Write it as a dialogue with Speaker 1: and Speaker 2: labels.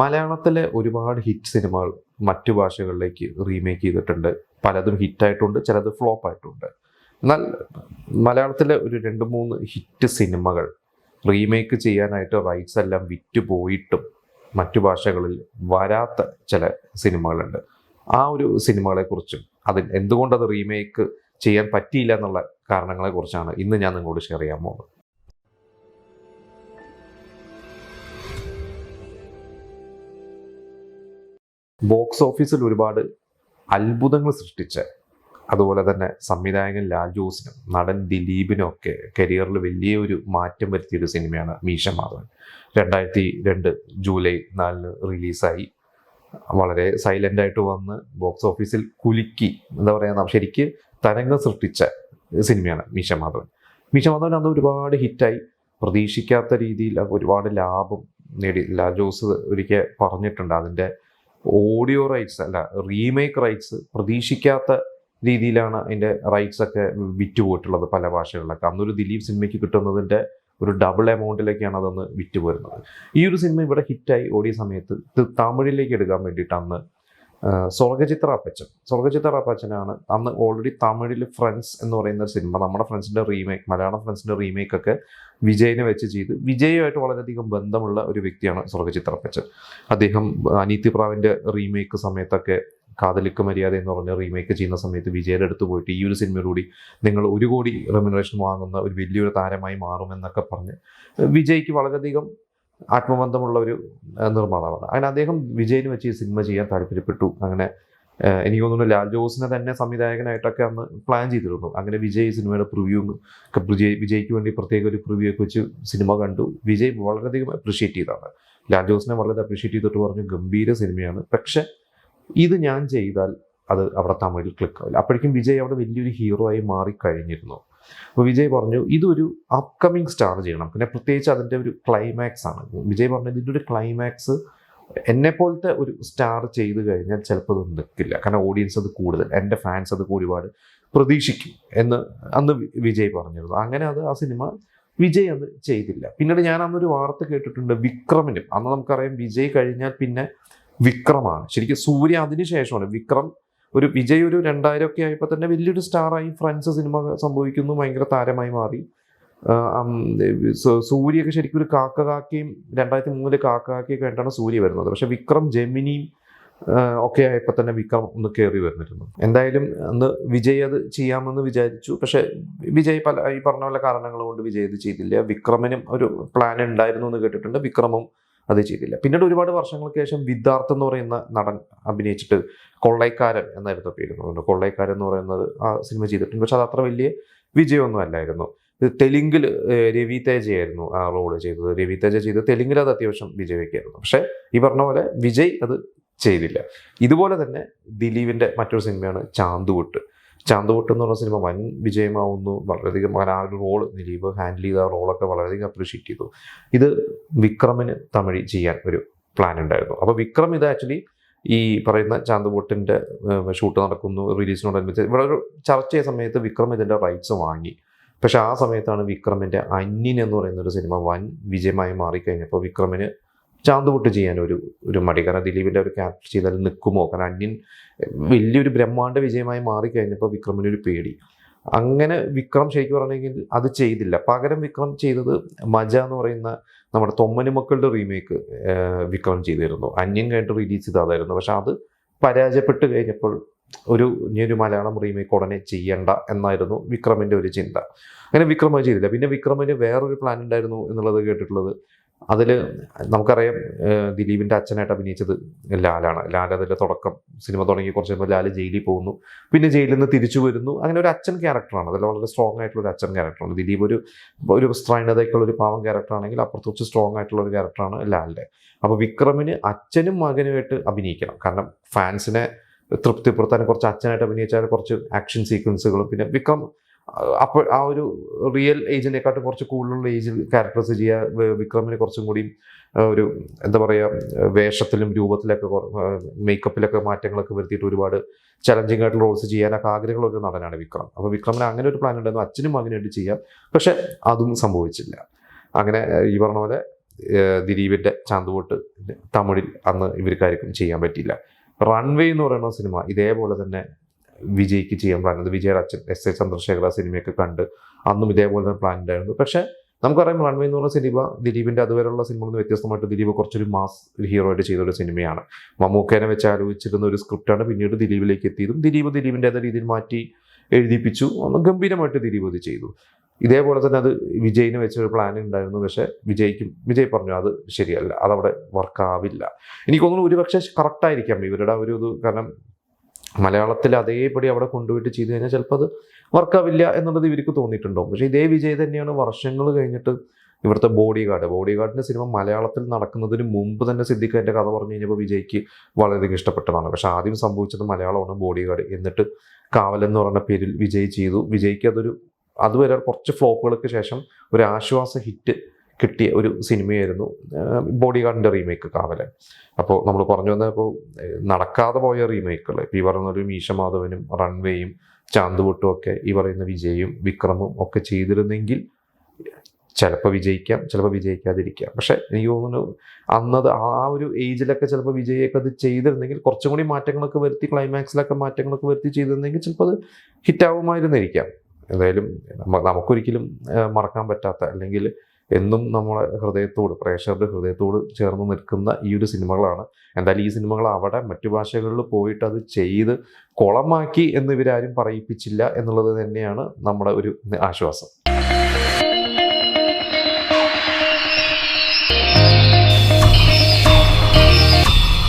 Speaker 1: മലയാളത്തിലെ ഒരുപാട് ഹിറ്റ് സിനിമകൾ മറ്റു ഭാഷകളിലേക്ക് റീമേക്ക് ചെയ്തിട്ടുണ്ട്. പലതും ഹിറ്റായിട്ടുണ്ട് ചിലത് ഫ്ലോപ്പ് ആയിട്ടുണ്ട്. എന്നാൽ മലയാളത്തിലെ ഒരു രണ്ട് മൂന്ന് ഹിറ്റ് സിനിമകൾ റീമേക്ക് ചെയ്യാനായിട്ട് റൈറ്റ്സ് എല്ലാം വിറ്റ് പോയിട്ടും മറ്റു ഭാഷകളിൽ വരാത്ത ചില സിനിമകളുണ്ട്. ആ ഒരു സിനിമകളെക്കുറിച്ചും അതിൽ എന്തുകൊണ്ടത് റീമേക്ക് ചെയ്യാൻ പറ്റിയില്ല എന്നുള്ള കാരണങ്ങളെക്കുറിച്ചാണ് ഇന്ന് ഞാൻ നിങ്ങളോട് ഷെയർ ചെയ്യാൻ പോകുന്നത്. ബോക്സ് ഓഫീസിൽ ഒരുപാട് അത്ഭുതങ്ങൾ സൃഷ്ടിച്ച. അതുപോലെ തന്നെ സംവിധായകൻ ലാൽ ജോസിനും നടൻ ദിലീപിനും ഒക്കെ കരിയറിൽ വലിയൊരു മാറ്റം വരുത്തിയ ഒരു സിനിമയാണ് മീശ മാധവൻ. രണ്ടായിരത്തി രണ്ട് ജൂലൈ നാലിന് റിലീസായി. വളരെ സൈലന്റ് ആയിട്ട് വന്ന് ബോക്സ് ഓഫീസിൽ കുലുക്കി. എന്താ പറയുക ശരിക്ക് തരംഗം സൃഷ്ടിച്ച സിനിമയാണ് മീശ മാധവൻ. മീശ മാധവൻ അന്ന് ഒരുപാട് ഹിറ്റായി. പ്രതീക്ഷിക്കാത്ത രീതിയിൽ ഒരുപാട് ലാഭം നേടി. ലാൽ ജോസ് ഒരിക്കൽ പറഞ്ഞിട്ടുണ്ട് അതിന്റെ ഓഡിയോ റൈറ്റ്സ് അല്ല റീമേക്ക് റൈറ്റ്സ് പ്രതീക്ഷിക്കാത്ത രീതിയിലാണ് അതിന്റെ റൈറ്റ്സ് ഒക്കെ വിറ്റുപോയിട്ടുള്ളത് പല ഭാഷകളിലൊക്കെ. അന്നൊരു ദിലീപ് സിനിമയ്ക്ക് കിട്ടുന്നതിന്റെ ഒരു ഡബിൾ എമൗണ്ടിലേക്കാണ് അതൊന്ന് വിറ്റ് പോരുന്നത് ഈ ഒരു സിനിമ ഇവിടെ ഹിറ്റായി ഓടിയ സമയത്ത് തമിഴിലേക്ക് എടുക്കാൻ വേണ്ടിയിട്ട് അന്ന് സ്വർഗചിത്ര അപ്പച്ചൻ. സ്വർഗചിത്ര അപ്പച്ചനാണ്. അന്ന് ഓൾറെഡി തമിഴിൽ ഫ്രണ്ട്സ് എന്ന് പറയുന്ന ഒരു സിനിമ നമ്മുടെ ഫ്രണ്ട്സിന്റെ റീമേക്ക് മലയാളം ഫ്രണ്ട്സിന്റെ റീമേക്ക് ഒക്കെ വിജയിനെ വെച്ച് ചെയ്ത് വിജയുമായിട്ട് വളരെയധികം ബന്ധമുള്ള ഒരു വ്യക്തിയാണ് സ്വർഗചിത്ര അപ്പച്ചൻ. അദ്ദേഹം അനീതി പ്രാവിന്റെ റീമേക്ക് സമയത്തൊക്കെ കാതലിക്ക് മര്യാദ എന്ന് പറഞ്ഞ റീമേക്ക് ചെയ്യുന്ന സമയത്ത് വിജയുടെ അടുത്ത് പോയിട്ട് ഈ ഒരു സിനിമയോടുകൂടി നിങ്ങൾ ഒരു കോടി റെമ്യൂണറേഷൻ വാങ്ങുന്ന ഒരു വലിയൊരു താരമായി മാറുമെന്നൊക്കെ പറഞ്ഞ് വിജയ്ക്ക് വളരെയധികം ആത്മബന്ധമുള്ള ഒരു നിർമ്മാതാവാണ്. അങ്ങനെ അദ്ദേഹം വിജയിന് വെച്ച് ഈ സിനിമ ചെയ്യാൻ താല്പര്യപ്പെട്ടു. അങ്ങനെ എനിക്ക് തോന്നുന്നു ലാൽ ജോസിനെ തന്നെ സംവിധായകനായിട്ടൊക്കെ അന്ന് പ്ലാൻ ചെയ്തിരുന്നു. അങ്ങനെ വിജയ് സിനിമയുടെ പ്രിവ്യൂ വിജയ് വിജയ്ക്ക് വേണ്ടി പ്രത്യേക ഒരു പ്രിവ്യൂ ഒക്കെ വെച്ച് സിനിമ കണ്ടു. വിജയ് വളരെയധികം അപ്രീഷിയേറ്റ് ചെയ്താണ്. ലാൽ ജോസിനെ വളരെ അപ്രീഷിയേറ്റ് ചെയ്തിട്ട് പറഞ്ഞു ഗംഭീര സിനിമയാണ്. പക്ഷെ ഇത് ഞാൻ ചെയ്താൽ അത് അവിടെ തമിഴിൽ ക്ലിക്ക് ആവില്ല. അപ്പോഴേക്കും വിജയ് അവിടെ വലിയൊരു ഹീറോ ആയി മാറിക്കഴിഞ്ഞിരുന്നു. അപ്പോൾ വിജയ് പറഞ്ഞു ഇതൊരു അപ്കമിങ് സ്റ്റാർ ചെയ്യണം. പിന്നെ പ്രത്യേകിച്ച് അതിന്റെ ഒരു ക്ലൈമാക്സ് ആണ്. വിജയ് പറഞ്ഞു ഇതിന്റെ ഒരു ക്ലൈമാക്സ് എന്നെ പോലത്തെ ഒരു സ്റ്റാർ ചെയ്തു കഴിഞ്ഞാൽ ചിലപ്പോൾ അത് നിൽക്കില്ല. കാരണം ഓഡിയൻസ് അത് കൂടുതൽ എന്റെ ഫാൻസ് അത് ഒരുപാട് പ്രതീക്ഷിക്കും. എന്ന് അന്ന് വിജയ് പറഞ്ഞിരുന്നു. അങ്ങനെ അത് ആ സിനിമ വിജയ് അത് ചെയ്തില്ല. പിന്നീട് ഞാൻ അന്നൊരു വാർത്ത കേട്ടിട്ടുണ്ട് വിക്രമിനും. അന്ന് നമുക്കറിയാം വിജയ് കഴിഞ്ഞാൽ പിന്നെ വിക്രമാണ്. ശരിക്കും സൂര്യ അതിന് ശേഷമാണ്. വിക്രം ഒരു വിജയ് ഒരു രണ്ടായിരം ഒക്കെ ആയപ്പോൾ തന്നെ വലിയൊരു സ്റ്റാറായി ഫ്രണ്ട്സ് സിനിമ സംഭവിക്കുന്നു ഭയങ്കര താരമായി മാറി. സൂര്യയൊക്കെ ശരിക്കും ഒരു കാക്ക കാക്കയും രണ്ടായിരത്തി മൂന്നിൽ കാക്ക കാക്കയൊക്കെ ആയിട്ടാണ് സൂര്യ വരുന്നത്. പക്ഷെ വിക്രം ജെമിനിയും ഒക്കെ ആയപ്പോൾ തന്നെ വിക്രം ഒന്ന് കയറി വരുന്നിരുന്നു എന്തായാലും അന്ന് വിജയ് അത് ചെയ്യാമെന്ന് വിചാരിച്ചു. പക്ഷെ വിജയ് പല ഈ പറഞ്ഞ പല കാരണങ്ങൾ കൊണ്ട് വിജയ് ഇത് ചെയ്തില്ല. വിക്രമിനും ഒരു പ്ലാൻ ഉണ്ടായിരുന്നു എന്ന് കേട്ടിട്ടുണ്ട്. വിക്രമും അത് ചെയ്തില്ല. പിന്നീട് ഒരുപാട് വർഷങ്ങൾക്ക് ശേഷം വിദ്യാർത്ഥ് എന്ന് പറയുന്ന നടൻ അഭിനയിച്ചിട്ട് കൊള്ളൈക്കാരൻ എന്നായിരുന്നു പേര് തോന്നുന്നു കൊള്ളൈക്കാരൻ എന്ന് പറയുന്നത് ആ സിനിമ ചെയ്തിട്ടുണ്ട്. പക്ഷെ അത് അത്ര വലിയ വിജയമൊന്നും അല്ലായിരുന്നു. തെലുങ്കിൽ രവി തേജയായിരുന്നു ആ റോൾ ചെയ്തത്. രവി തേജ ചെയ്ത് തെലുങ്കിൽ അത് അത്യാവശ്യം വിജയിക്കായിരുന്നു പക്ഷേ ഈ പറഞ്ഞ പോലെ വിജയ് അത് ചെയ്തില്ല. ഇതുപോലെ തന്നെ ദിലീപിന്റെ മറ്റൊരു സിനിമയാണ് ചാന്തുകൊട്ട്. ചാന്തുകൊട്ട് എന്ന് പറഞ്ഞ സിനിമ വൻ വിജയമാവുന്നു. വളരെയധികം അങ്ങനെ ആ ഒരു റോൾ ദിലീപ് ഹാൻഡിൽ ചെയ്ത ആ റോളൊക്കെ വളരെയധികം അപ്രീഷിയേറ്റ് ചെയ്തു. ഇത് വിക്രമിന് തമിഴ് ചെയ്യാൻ ഒരു പ്ലാൻ ഉണ്ടായിരുന്നു. അപ്പോൾ വിക്രം ഇത് ആക്ച്വലി ഈ പറയുന്ന ചാന്തുബോട്ടിന്റെ ഷൂട്ട് നടക്കുന്നു റിലീസിനോടനുബന്ധിച്ച് ഇവിടെ ഒരു ചർച്ച ചെയ്ത സമയത്ത് വിക്രം ഇതിന്റെ റൈറ്റ്സ് വാങ്ങി. പക്ഷേ ആ സമയത്താണ് വിക്രമിന്റെ അന്യൻ എന്ന് പറയുന്ന ഒരു സിനിമ വൻ വിജയമായി മാറിക്കഴിഞ്ഞപ്പോൾ വിക്രമിന് ചാന്തുപൊട്ട് ചെയ്യാൻ ഒരു ഒരു മടി. കാരണം ദിലീപിന്റെ ഒരു ക്യാരക്ടർ ചെയ്താൽ നിൽക്കുമോ? കാരണം അന്യൻ വലിയൊരു ബ്രഹ്മാണ്ട വിജയമായി മാറിക്കഴിഞ്ഞപ്പോൾ വിക്രമിനൊരു പേടി. അങ്ങനെ വിക്രം ശരിക്കും പറഞ്ഞെങ്കിൽ അത് ചെയ്തില്ല. പകരം വിക്രം ചെയ്തത് മജ എന്ന് പറയുന്ന നമ്മുടെ തൊമ്മന് മക്കളുടെ റീമേക്ക് വിക്രം ചെയ്തിരുന്നു. അന്യൻ കഴിഞ്ഞിട്ട് റിലീസ് ചെയ്തതായിരുന്നു. പക്ഷെ അത് പരാജയപ്പെട്ട് കഴിഞ്ഞപ്പോൾ ഒരു ഇനി ഒരു മലയാളം റീമേക്ക് ഉടനെ ചെയ്യണ്ട എന്നായിരുന്നു വിക്രമിന്റെ ഒരു ചിന്ത. അങ്ങനെ വിക്രം ചെയ്തില്ല. പിന്നെ വിക്രമിന് വേറൊരു പ്ലാൻ ഉണ്ടായിരുന്നു എന്നുള്ളത് കേട്ടിട്ടുള്ളത് അതിൽ നമുക്കറിയാം ദിലീപിന്റെ അച്ഛനായിട്ട് അഭിനയിച്ചത് ലാലാണ്. ലാൽ അതിന്റെ തുടക്കം സിനിമ തുടങ്ങി കുറച്ച് കഴിയുമ്പോൾ ലാൽ ജയിലിൽ പോകുന്നു. പിന്നെ ജയിലിൽ നിന്ന് തിരിച്ചു വരുന്നു. അങ്ങനെ ഒരു അച്ഛൻ ക്യാരക്ടറാണ് അതിൽ വളരെ സ്ട്രോങ് ആയിട്ടുള്ള ഒരു അച്ഛൻ ക്യാരക്ടറാണ് ദിലീപ് ഒരു ഒരു സ്ത്രൈണതയ്ക്കുള്ള ഒരു പാവം ക്യാരക്ടറാണെങ്കിൽ അപ്പുറത്ത് കുറച്ച് സ്ട്രോങ് ആയിട്ടുള്ള ഒരു ക്യാരക്ടറാണ് ലാലിന്റെ അപ്പോൾ വിക്രമിന് അച്ഛനും മകനുമായിട്ട് അഭിനയിക്കണം. കാരണം ഫാൻസിനെ തൃപ്തിപ്പെടുത്താൻ കുറച്ച് അച്ഛനായിട്ട് അഭിനയിച്ചാൽ കുറച്ച് ആക്ഷൻ സീക്വൻസുകളും പിന്നെ വിക്രം അപ്പോൾ ആ ഒരു റിയൽ ഏജിനെക്കാട്ടും കുറച്ച് കൂടുതലുള്ള ഏജിൽ ക്യാരക്ടറൈസ് ചെയ്യുക വിക്രമിനെ കുറച്ചും കൂടി ഒരു എന്താ പറയുക വേഷത്തിലും രൂപത്തിലൊക്കെ മേക്കപ്പിലൊക്കെ മാറ്റങ്ങളൊക്കെ വരുത്തിയിട്ട് ഒരുപാട് ചലഞ്ചിങ് ആയിട്ടുള്ള റോൾസ് ചെയ്യാനൊക്കെ ആഗ്രഹമുള്ള ഒരു നടനാണ് വിക്രം. അപ്പോൾ വിക്രമിന് അങ്ങനെ ഒരു പ്ലാൻ ഉണ്ടായിരുന്നു അച്ഛനും മകനായിട്ട് ചെയ്യാം. പക്ഷെ അതും സംഭവിച്ചില്ല. അങ്ങനെ ഈ പറഞ്ഞ പോലെ ദിലീപിന്റെ ചാന്തുപോട്ട് തമിഴിൽ അന്ന് ഇവർക്കാർക്കും ചെയ്യാൻ പറ്റിയില്ല. റൺവേ എന്ന് പറയുന്ന സിനിമ ഇതേപോലെ തന്നെ വിജയ്ക്ക് ചെയ്യാൻ പ്ലാൻ വിജയുടെ അച്ഛൻ എസ് എ ചന്ദ്രശേഖര സിനിമയൊക്കെ കണ്ട് അന്നും ഇതേപോലെ തന്നെ പ്ലാൻ ഉണ്ടായിരുന്നു. പക്ഷേ നമുക്കറിയാം റൺവേ എന്ന് പറഞ്ഞ സിനിമ ദിലീപിന്റെ അതുവരെയുള്ള സിനിമ നിന്ന് വ്യത്യസ്തമായിട്ട് ദിലീപ് കുറച്ചൊരു മാസ് ഹീറോയായിട്ട് ഹീറോ ആയിട്ട് ചെയ്ത ഒരു സിനിമയാണ്. മമ്മൂക്കേനെ വെച്ച് ആലോചിച്ചിരുന്ന ഒരു സ്ക്രിപ്റ്റാണ് പിന്നീട് ദിലീപിലേക്ക് എത്തിയതും ദിലീപ് അതേ രീതിയിൽ മാറ്റി എഴുതിപ്പിച്ചു. ഒന്ന് ഗംഭീരമായിട്ട് ദിലീപ് അത് ചെയ്തു. ഇതേപോലെ തന്നെ അത് വിജയിന് വെച്ചൊരു പ്ലാൻ ഉണ്ടായിരുന്നു. പക്ഷെ വിജയ്ക്കും വിജയ് പറഞ്ഞു അത് ശരിയല്ല അതവിടെ വർക്കാവില്ല എനിക്ക് തോന്നുന്നു ഒരുപക്ഷെ കറക്റ്റായിരിക്കാം ഇവരുടെ ഒരു ഇത്. കാരണം മലയാളത്തിൽ അതേപടി അവിടെ കൊണ്ടുപോയിട്ട് ചെയ്തു കഴിഞ്ഞാൽ ചിലപ്പോൾ അത് വർക്കാവില്ല എന്നുള്ളത് ഇവർക്ക് തോന്നിയിട്ടുണ്ടാവും. പക്ഷേ ഇതേ വിജയ് തന്നെയാണ് വർഷങ്ങൾ കഴിഞ്ഞിട്ട് ഇവിടുത്തെ ബോഡി ഗാർഡ് ബോഡി ഗാർഡിന്റെ സിനിമ മലയാളത്തിൽ നടക്കുന്നതിന് മുമ്പ് തന്നെ സിദ്ദിഖിന്റെ കഥ പറഞ്ഞു കഴിഞ്ഞപ്പോൾ വിജയ്ക്ക് വളരെയധികം ഇഷ്ടപ്പെട്ടതാണ്. പക്ഷേ ആദ്യം സംഭവിച്ചത് മലയാളമാണ് ബോഡി ഗാർഡ് എന്നിട്ട് കാവൽ എന്ന് പറയുന്ന പേരിൽ വിജയ് ചെയ്തു. വിജയ്ക്ക് അതൊരു അതുവരെ കുറച്ച് ഫ്ലോപ്പുകൾക്ക് ശേഷം ഒരു ആശ്വാസ ഹിറ്റ് കിട്ടിയ ഒരു സിനിമയായിരുന്നു ബോഡി ഗാർഡിന്റെ റീമേക്ക് കാവലൻ അപ്പോൾ നമ്മൾ പറഞ്ഞു വന്നപ്പോൾ നടക്കാതെ പോയ റീമേക്കുകൾ ഈ പറയുന്ന ഒരു മീശ മാധവനും റൺവേയും ചാന്തുപൊട്ടും ഒക്കെ ഈ പറയുന്ന വിജയും വിക്രമും ഒക്കെ ചെയ്തിരുന്നെങ്കിൽ ചിലപ്പോൾ വിജയിക്കാം ചിലപ്പോൾ വിജയിക്കാതിരിക്കാം. പക്ഷേ എനിക്ക് തോന്നുന്നു അന്നത് ആ ഒരു ഏജിലൊക്കെ ചിലപ്പോൾ വിജയൊക്കെ അത് ചെയ്തിരുന്നെങ്കിൽ കുറച്ചും കൂടി മാറ്റങ്ങളൊക്കെ വരുത്തി ക്ലൈമാക്സിലൊക്കെ മാറ്റങ്ങളൊക്കെ വരുത്തി ചെയ്തിരുന്നെങ്കിൽ ചിലപ്പോൾ അത് ഹിറ്റാവുമായിരുന്നിരിക്കാം. എന്തായാലും നമുക്കൊരിക്കലും മറക്കാൻ പറ്റാത്ത അല്ലെങ്കിൽ എന്നും നമ്മളെ ഹൃദയത്തോട് പ്രേക്ഷകരുടെ ഹൃദയത്തോട് ചേർന്ന് നിൽക്കുന്ന ഈ ഒരു സിനിമകളാണ്. എന്തായാലും ഈ സിനിമകൾ അവിടെ മറ്റു ഭാഷകളിൽ പോയിട്ട് അത് ചെയ്ത് കുളമാക്കി എന്ന് ഇവരാരും പറയിപ്പിച്ചില്ല എന്നുള്ളത് തന്നെയാണ് നമ്മുടെ ഒരു ആശ്വാസം.